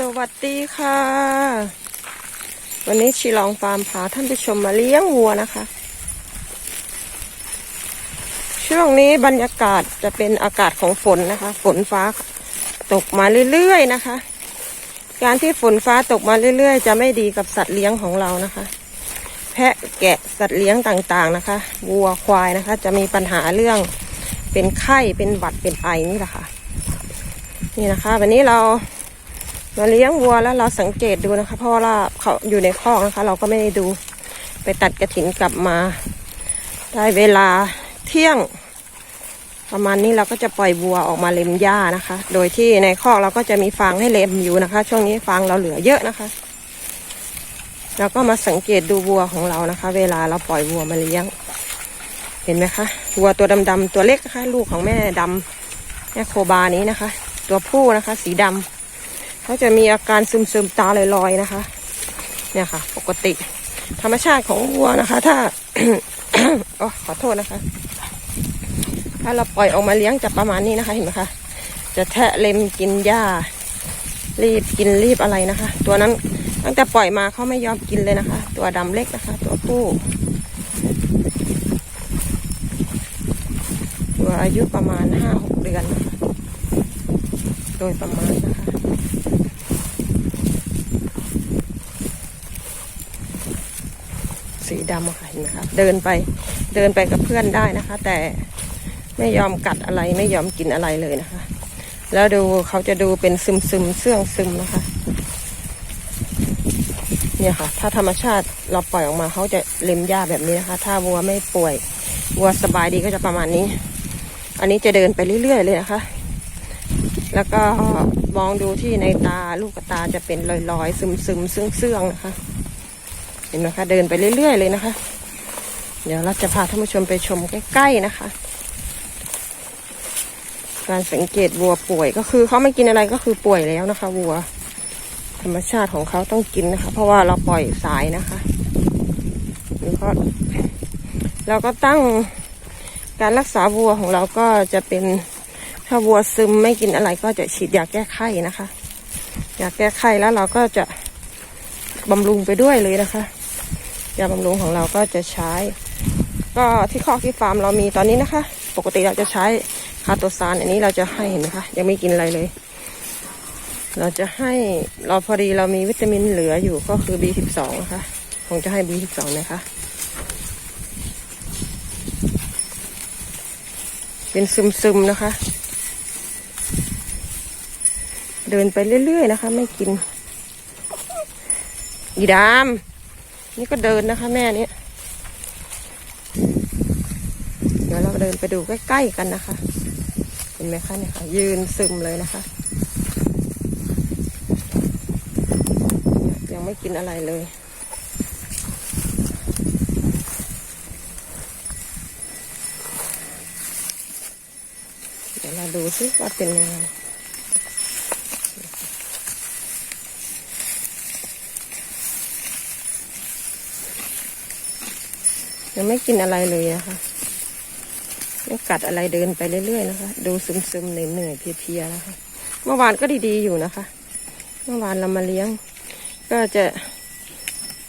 สวัสดีค่ะ วันนี้ชีลองฟาร์มพาท่านผู้ชมมาเลี้ยงวัวนะคะ ช่วงนี้บรรยากาศจะเป็นอากาศของฝนนะคะ ฝนฟ้าตกมาเรื่อยๆนะคะ การที่ฝนฟ้าตกมาเรื่อยๆ จะไม่ดีกับสัตว์เลี้ยงของเรานะคะ แพะแกะสัตว์เลี้ยงต่างๆนะคะ วัวควายนะคะ จะมีปัญหาเรื่องเป็นไข้เป็นหวัดเป็นไอนี่แหละค่ะนี่นะคะ วันนี้เรา มาเลี้ยงวัวแล้วเราสังเกตดูนะคะ เพราะว่าเขาอยู่ในคอกนะคะ เราก็ไม่ได้ดูไปตัดกระถินกลับมา ได้เวลาเที่ยง ประมาณนี้เราก็จะปล่อยวัวออกมาเล็มหญ้านะคะ โดยที่ในคอกเราก็จะมีฟางให้เล็มอยู่นะคะ ช่วงนี้ฟางเราเหลือเยอะนะคะเราก็มาสังเกตดูวัวของเรานะคะ เวลาเราปล่อยวัวมาเลี้ยง เห็นไหมคะวัวตัวดำๆตัวเล็กนะคะ ลูกของแม่ดำแม่โคบานี้นะคะ ตัวผู้นะคะ สีดำ เขาจะมีอาการซึมๆตาลอยๆนะคะ เนี่ยค่ะ ปกติ ธรรมชาติของวัวนะคะ ถ้าโอ้ขอโทษนะคะ ถ้าเราปล่อยออกมาเลี้ยงจะประมาณนี้นะคะเห็นไหมคะ จะแทะเล็มกินหญ้า รีบกินรีบอะไรนะคะ ตัวนั้นตั้งแต่ปล่อยมาเขาไม่ยอมกินเลยนะคะ ตัวดำเล็กนะคะ ตัวผู้ตัวอายุประมาณห้าหกเดือน โดยประมาณนะคะ สีดำค่ะเห็นไหมคะเดินไปเดินไปกับเพื่อนได้นะคะ แต่ไม่ยอมกัดอะไรไม่ยอมกินอะไรเลยนะคะ แล้วดูเขาจะดูเป็นซึมซึมเสื่องซึมนะคะ เนี่ยค่ะ ถ้าธรรมชาติเราปล่อยออกมาเขาจะเล็มหญ้าแบบนี้นะคะ ถ้าวัวไม่ป่วยวัวสบายดีก็จะประมาณนี้ อันนี้จะเดินไปเรื่อยๆเลยนะคะ แล้วก็มองดูที่ในตาลูกตาจะเป็นรอยๆ ซึมๆเสื่องๆนะคะ ห็นไหมคะเดินไปเรื่อย ๆ เลยนะคะ เดี๋ยวเราจะพาท่านผู้ชมไปชมใกล้ๆนะคะ การสังเกตวัวป่วยก็คือเขาไม่กินอะไรก็คือป่วยแล้วนะคะ วัว ธรรมชาติของเขาต้องกินนะคะ เพราะว่าเราปล่อยสายนะคะแล้วก็เราก็ตั้งการรักษาวัวของเราก็จะเป็นถ้าวัวซึมไม่กินอะไรก็จะฉีดยาแก้ไข้นะคะยาแก้ไข้แล้วเราก็จะบำรุงไปด้วยเลยนะคะ ยาบำรุงของเราก็จะใช้ ก็ที่คอกที่ฟาร์มเรามีตอนนี้นะคะ ปกติเราจะใช้คาโตซานอันนี้เราจะให้เห็นไหมคะ ยังไม่กินอะไรเลย เราจะให้เราพอดีเรามีวิตามินเหลืออยู่ก็คือ B12 นะคะคงจะให้ B12 นะคะเป็นซึมๆนะคะ เดินไปเรื่อยๆนะคะ ไม่กิน อีดาม นี่ก็เดินนะคะ แม่เนี่ยเดี๋ยวเราเดินไปดูใกล้ๆกันนะคะ เห็นไหมคะเนี่ยค่ะยืนซึมเลยนะคะ ยังไม่กินอะไรเลยเดี๋ยวเราดูซิว่าเป็นยังไง ยังไม่กินอะไรเลยนะคะไม่กัดอะไรเดินไปเรื่อยๆนะคะ ดูซึมๆเหนื่อยๆเพลียๆนะคะ เมื่อวานก็ดีๆอยู่นะคะ เมื่อวานเรามาเลี้ยง ก็จะ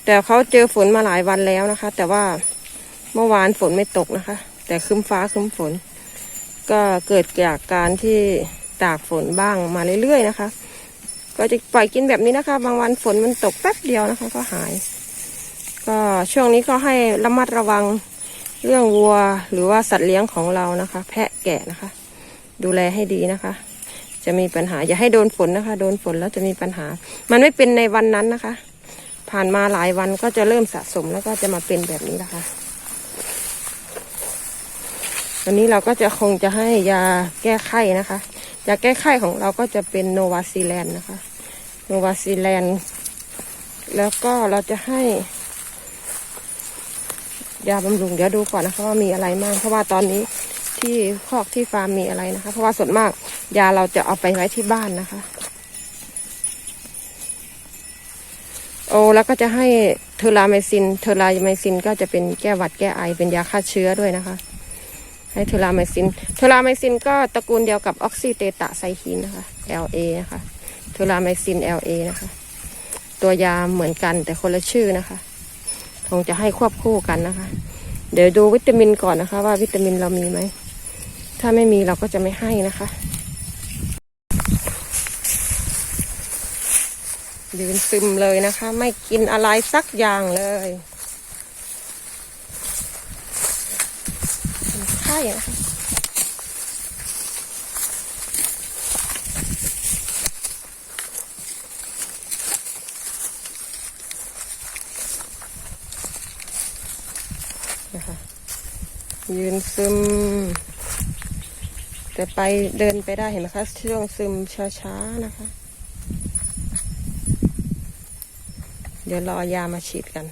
แต่เขาเจอฝนมาหลายวันแล้วนะคะ แต่ว่าเมื่อวานฝนไม่ตกนะคะ แต่คึ้มฟ้าคึ้มฝน ก็เกิดจากการที่ตากฝนบ้างมาเรื่อยๆนะคะ ก็จะปล่อยกินแบบนี้นะคะ บางวันฝนมันตกแป๊บเดียวนะคะ ก็หาย ก็ช่วงนี้ก็ให้ระมัดระวังเรื่องวัวหรือว่าสัตว์เลี้ยงของเรานะคะ แพะแกะนะคะ ดูแลให้ดีนะคะ จะมีปัญหาอย่าให้โดนฝนนะคะ โดนฝนแล้วจะมีปัญหา มันไม่เป็นในวันนั้นนะคะ ผ่านมาหลายวันก็จะเริ่มสะสมแล้วก็จะมาเป็นแบบนี้นะคะวันนี้เราก็จะคงจะให้ยาแก้ไข้นะคะยาแก้ไข้ของเราก็จะเป็นโนวาซีแลนนะคะ โนวาซีแลนแล้วก็เราจะให้ ยาบำรุงเดี๋ยวดูก่อนนะคะว่ามีอะไรบ้างเพราะว่าตอนนี้ที่คอกที่ฟาร์มมีอะไรนะคะ เพราะว่าส่วนมากยาเราจะเอาไปไว้ที่บ้านนะคะ โอ้แล้วก็จะให้เทอราไมซิน เทอราไมซินก็จะเป็นแก้หวัดแก้ไอเป็นยาฆ่าเชื้อด้วยนะคะ ให้เทอราไมซิน เทอราไมซินก็ตระกูลเดียวกับออกซิเตตาไซคินนะคะ LA นะคะ เทูราไมซิน LA นะคะ ตัวยาเหมือนกันแต่คนละชื่อนะคะ คงจะให้ควบคู่กันนะคะ เดี๋ยวดูวิตามินก่อนนะคะ ว่าวิตามินเรามีไหม ถ้าไม่มีเราก็จะไม่ให้นะคะยืนซึมเลยนะคะ ไม่กินอะไรสักอย่างเลยเป็นไข้นะคะนะคะ ยืนซึม แต่ไปเดินไปได้เห็นไหมคะช่วงซึมช้าๆนะคะ เดี๋ยวรอยามาฉีดกัน